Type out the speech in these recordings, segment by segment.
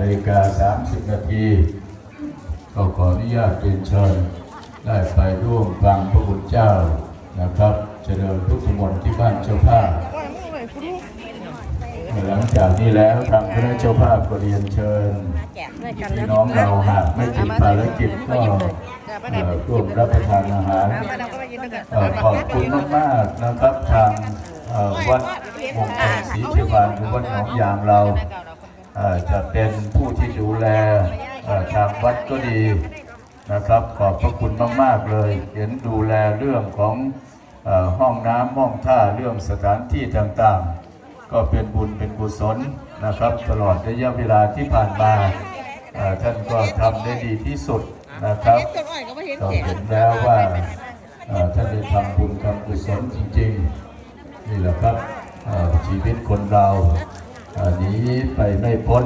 นาฬิกา30นาที ก็ขออนุญาตเรียนเชิญได้ไปร่วมฟังพระคุณเจ้านะครับเจริญพุทธมนต์ที่บ้านเจ้าภาพหลังจากนี้แล้วทางคณะเจ้าภาพก็เรียนเชิญพี่น้องเราหากไม่ติดภารกิจก็ร่วมรับประทานอาหารขอบคุณมากๆนะครับทางวัดมงคลศรีเชวานหรือวัดหนองยางเรา จะเป็นผู้ที่ดูแลทางวัดก็ดีนะครับ ขอบพระคุณมาก ๆ เลย เห็นดูแลเรื่องของอห้องน้ำห้องท่าเรื่องสถานที่ต่างๆ ก็เป็นบุญเป็นกุศลนะครับ ตลอดระยะเวลาที่ผ่านมาท่านก็ทำได้ดีที่สุดนะครับก็เห็นเราแก่เห็นแล้วว่าท่านได้ทำบุญทำกุศลจริงๆ นี่แหละครับชีวิตคนเรา อ่อหนีไปไม่พ้น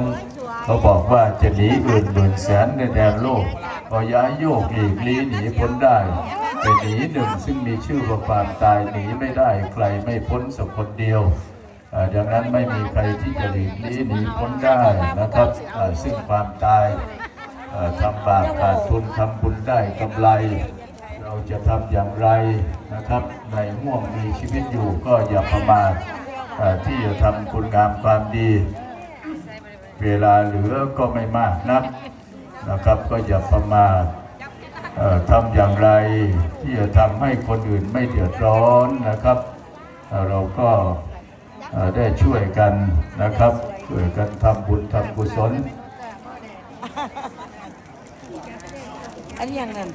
เขาบอกว่าจะหนีอื่นหมื่นแสนในแดนโลกก็ย้ายโยกหลีกลี้หนีพ้นได้แต่หนีหนึ่งซึ่งมีชื่อว่าความตายหนีไม่ได้ใครไม่พ้นสักคนเดียวดังนั้นไม่มีใครที่จะหลีกลี้หนีพ้นได้นะครับซึ่งความตายทำบาปขาดทุนทำบุญได้กำไร เราจะทำอย่างไรนะครับ ในห่วงมีชีวิตอยู่ก็อย่าประมาท ที่จะทำคุณงามความดี เวลาเหลือก็ไม่มากนักนะครับก็อย่าประมาททำอย่างไรที่จะทำให้คนอื่นไม่เดือดร้อนนะครับ เราก็ได้ช่วยกันนะครับช่วยกันทำบุญทำกุศลอันนี้ยังนั่น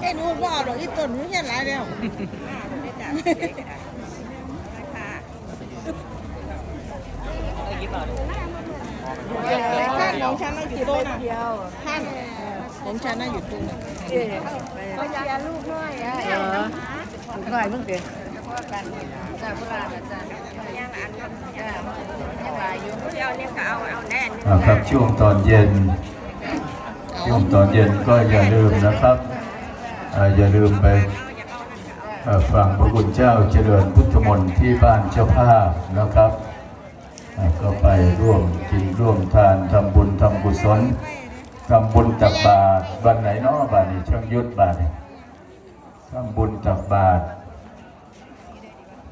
ไอ้หนูว่าเอาดอกอีต้นหนูเห็นหลายแล้วท่านของฉันน่ะอยู่ตรงเดียวท่าน ของฉันน่ะอยู่ตรงนั้นก็ยาลูกน้อยอะเออหน่อยมึงเด้จ้าโบราณอาจารย์ย่างอันจ้ายังว่าอยู่เดียวนี่ก็เอาเอาแน่นอ่าครับช่วงตอนเย็นช่วงตอนเย็นก็อย่าลืมนะครับอ่าอย่าลืมไปเอ่อฟังพระคุณเจ้าเจริญพุทธมนต์ที่บ้านเจ้าภาพนะครับอ่าก็ไปร่วมกินร่วมทานทำบุญทำกุศล ทำบุญตักบาตรวันไหนเนาะบาทนี้ช่างยุทธบาทนี้ทำบุญตักบาตร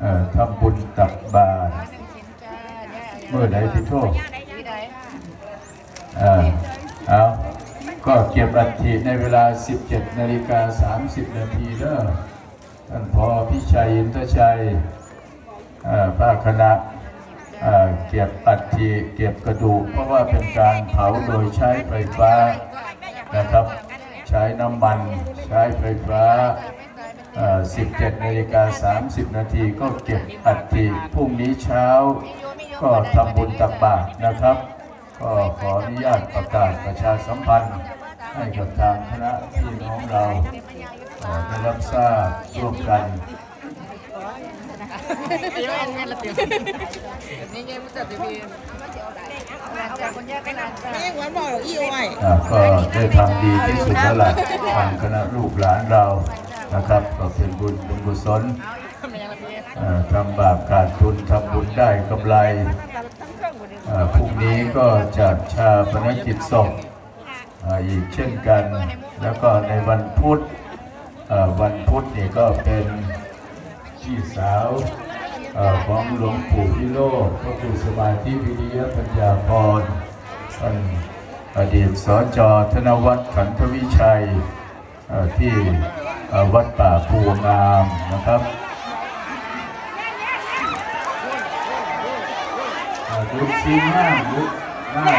เอ่อทำบุญตักบาตรเมื่อไหนที่โทษอ่าเอาก็เก็บอัฐิในเวลา 17นาฬิกา30 นาทีเด้อท่านพอพิชัยอินทชัยอ่าภาคคณะ เก็บอัฐิเก็บกระดูก เพราะว่าเป็นการเผาโดยใช้ไฟฟ้านะครับ ใช้น้ำมันใช้ไฟฟ้า 17นาฬิกา30 นาทีก็เก็บอัฐิพรุ่งนี้เช้า ก็ทำบุญตักบาตรนะครับ ก็ขออนุญาตประกาศประชาสัมพันธ์ให้กับทางคณะพี่น้องเราได้รับทราบร่วมกัน เดี๋ยวอันนี้ละเตียวนี่ไงมันจะตีพีจากคนแยกกันนะจ้าไม่ยังหวานบอกดอกอีอ้อยอ่าก็ได้ทำดีที่สุดแล้วล่ะทางคณะลูกหลานเรานะครับก็เป็นบุญเป็นกุศลเอ่อทำบาปขาดทุนทำบุญได้กำไรเอ่อพรุ่งนี้ก็จัดชาปนกิจศพอ่าอีกเช่นกัน แล้วก็ในวันพุธเอ่อวันพุธนี่ก็เป็นพี่สาว ของหลวงปู่พิโรธพระครูสมาธิวิริยปัญญาพรท่านอดีตสจธนวัฒน์ขันธวิชัยที่วัดป่าภูงามนะครับดูซีหน้าดูหน้า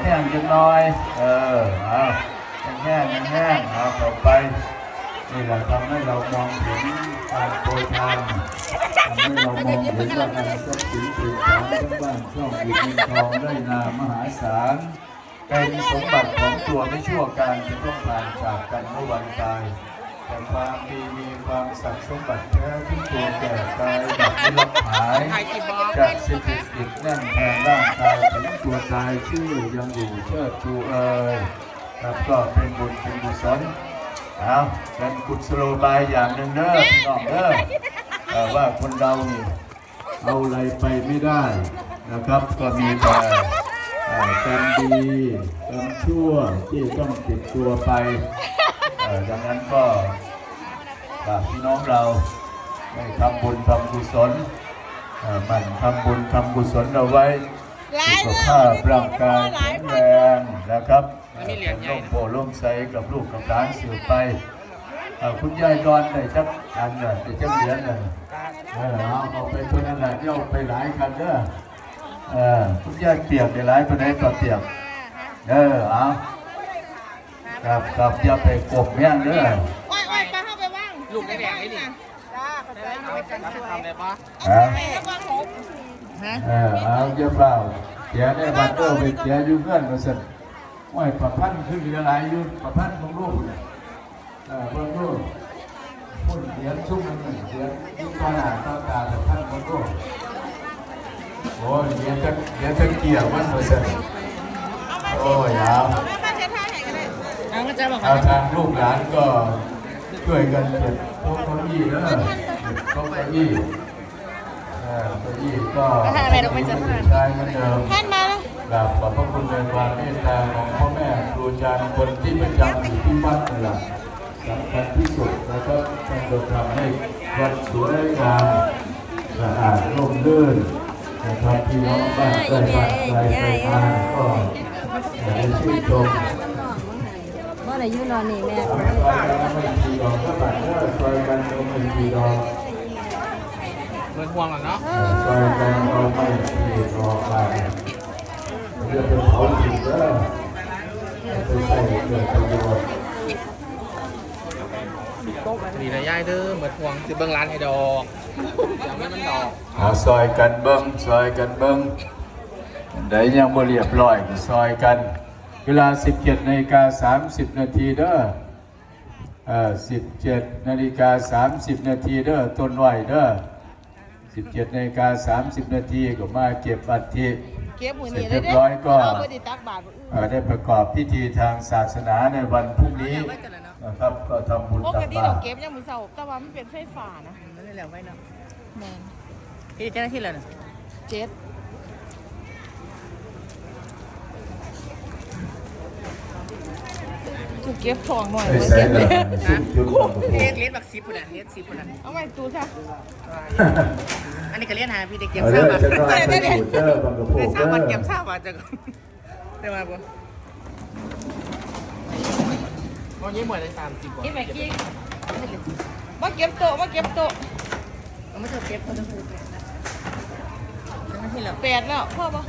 แห้งจังน้อย เออเอาแห้งแห้งเอาต่อไป นี่แหละทำให้เรามองเห็นการโปรยทานทำให้เรามองเห็นว่าการทรัพย์สินสิ่งของทั้งบ้านช่องอีกเงินทองได้นามหาศาลเป็นสมบัติของตัวไม่ชั่วการจะต้องผ่านจากกันเมื่อวันตาย แต่ความดีมีความศักดิ์สมบัติแท้ที่ตัวแก่กายดับไม่รับหายจากสิทธิอิกแน่นแทนร่างกายถึงตัวตายชื่อยังอยู่เชิดชูเอ่ยครับก็เป็นบุญเป็นกุศล เอาเป็นกุศโลบายอย่างหนึ่งเด้อพี่น้องเด้อเอ่อว่าคนเรานี่เอาอะไรไปไม่ได้นะครับ ก็มีแต่เอ่อกรรมดีกรรมชั่วที่ต้องติดตัวไปเอ่อดังนั้นก็ฝากพี่น้องเราให้ทำบุญทำกุศลเอ่อหมันทำบุญทำกุศลเอาไว้สุขภาพร่างกายแข็งแรงนะครับ เป็นร่มโพล่มใสกับลูกกับหลานสืบไปเอ่อคุณยายดอนได้จักอันน่ะได้จักเหรียญน่ะเออเอาเอาไปตัวนั้นแหละเดี๋ยวเอาไปหลายคันเด้อเออคุณยายเปียกได้หลายปานใดก็เปียกเออเอาครับครับอย่าไปกบแม่งเด้อโอ้ยโอ้ยไปเข้าไปบ้างลูกได้แบ่งให้ดิจ้าเข้าใจเอาไปกันสวยทำได้ปะฮะแม่ระวังหกเออเอาเจ้าเฝ้าเสียได้บัตรเออไปเสียอยู่เงื่อนมาสั่น โอ้ยประพันธ์ขึ้นเหลือหลายอยู่ประพันธ์ของลูกเนี่ยเออเบิ่งลูกพูดเสียงชุ่มนั่นน่ะเสียงยุ่งตาหน้าตาตาประพันธ์ของลูกโอ้ยเดี๋ยวจะเดี๋ยวจะเกี่ยวมันมาสั่นโอ้ยเอาแม่มาเช็ดท่าไหนกันเลยเอาก็จะบอกเอาทางลูกหลานก็ช่วยกันเก็บโต๊ะเก้าอี้เด้อเก็บโต๊ะเก้าอี้เออเก้าอี้ก็ใช้เหมือนเดิมแท่นมาแล้ว กราบขอบพระคุณในความเมตตาของพ่อแม่ครูอาจารย์คนที่ประจำอยู่ที่วัดนี่แหละสำคัญที่สุดนะครับท่านจะทำให้วัดสวยงามสะอาดร่มรื่นนะครับพี่น้องบ้านใกล้บ้านไกลไปมาก็ได้ชื่นชมเมื่อไร่ยืนนอนนี่แม่ซอยกันไม่ทีดอกก็บัดเนอซอยกันไม่ทีดอกเหมือนห่วงอะเนาะซอยกันก็ไม่ทีดอกไป เรื่องเป็นเผาถิ่นเด้อไปใส่เกิดประโยชน์ดีนะยายเด้อเหมือนห่วงจะเบิ่งร้านให้ดอกอย่าไม่มันดอกเอาซอยกันเบิ้งซอยกันเบิ้งได้ยังบ่เรียบร้อยก็ซอยกัน เวลา 17นาฬิกา30 นาทีเด้อเอ่อ17นาฬิกา30 นาทีเด้อต้นไหวเด้อ17นาฬิกา30 นาทีก็มาเก็บอัฐิ เก็บมือเสร็นี่จเลเรียยบเด้ร้อยก็เอาไปติดตักบาทเอ่อได้ประกอบพิธีทางศาสนาในวันพรุ่งนี้นะครับ ก็ทำบุญปตักกติบาเราตรเก็บยังมือเสาแต่ว่ามันเป็นไฟฟ้านะนั่นแหละไว้เนาะแมนที่เจ้าหน้าที่เลยนะเจ็ด เก็บทองหน่อยไปไว้ใส่เก็บละเลยซุ่มจุดของเลียนเลียนบักซิปปุ่นอะเลียนซิปปุ่นอะเอาไว้ตู้ค่ะอันนี้ก็เลียนหาพี่ได้เก็บเอาทราเด้บออะจะน้อยไปดูเด้อบางกระโปงได้ทราเด้บอะอเก็บทราบอะจะได้มาบ่เพราะยี่หมวยได้สามสิบกว่ากินไปกินมาเก็บโต๊ะมาเก็บโต๊ะเอาไม่เถอะเก็บเอาเถอะเจ้าหน้าที่เหรอแปดแล้วพ่อปะ